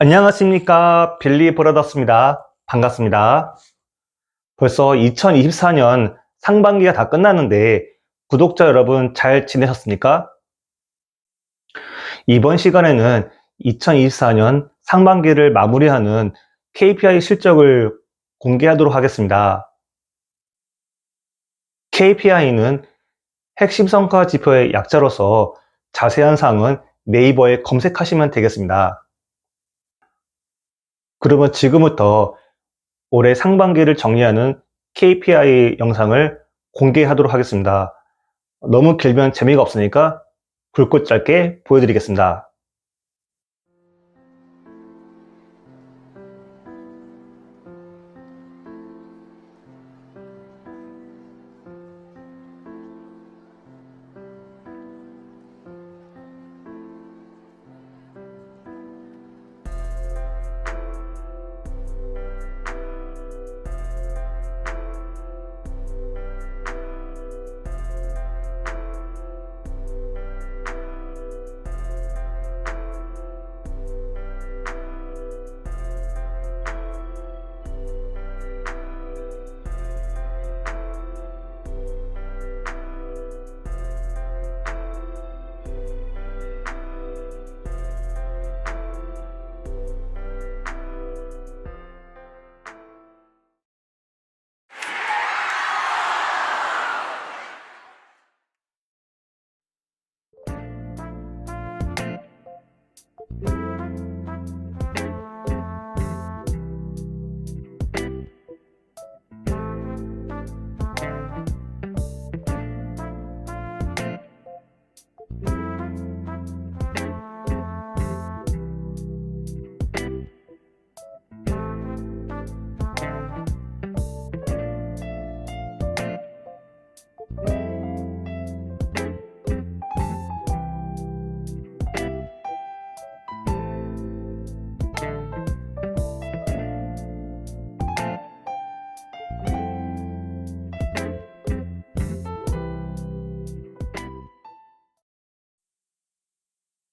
안녕하십니까 빌리 브라더스입니다. 반갑습니다. 벌써 2024년 상반기가 다 끝났는데 구독자 여러분 잘 지내셨습니까? 이번 시간에는 2024년 상반기를 마무리하는 KPI 실적을 공개하도록 하겠습니다. KPI는 핵심 성과 지표의 약자로서 자세한 사항은 네이버에 검색하시면 되겠습니다. 그러면 지금부터 올해 상반기를 정리하는 KPI 영상을 공개하도록 하겠습니다. 너무 길면 재미가 없으니까 굵고 짧게 보여드리겠습니다.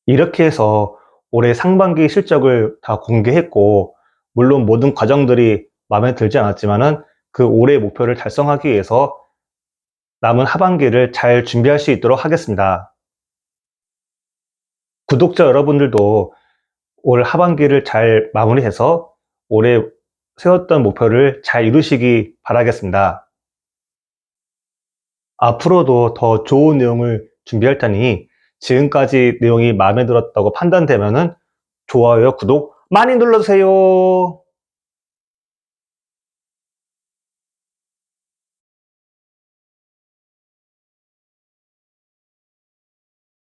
이렇게 해서 올해 상반기 실적을 다 공개했고, 물론 모든 과정들이 마음에 들지 않았지만은 그 올해 목표를 달성하기 위해서 남은 하반기를 잘 준비할 수 있도록 하겠습니다. 구독자 여러분들도 올 하반기를 잘 마무리해서 올해 세웠던 목표를 잘 이루시기 바라겠습니다. 앞으로도 더 좋은 내용을 준비할 테니 지금까지 내용이 마음에 들었다고 판단되면은 좋아요, 구독 많이 눌러주세요.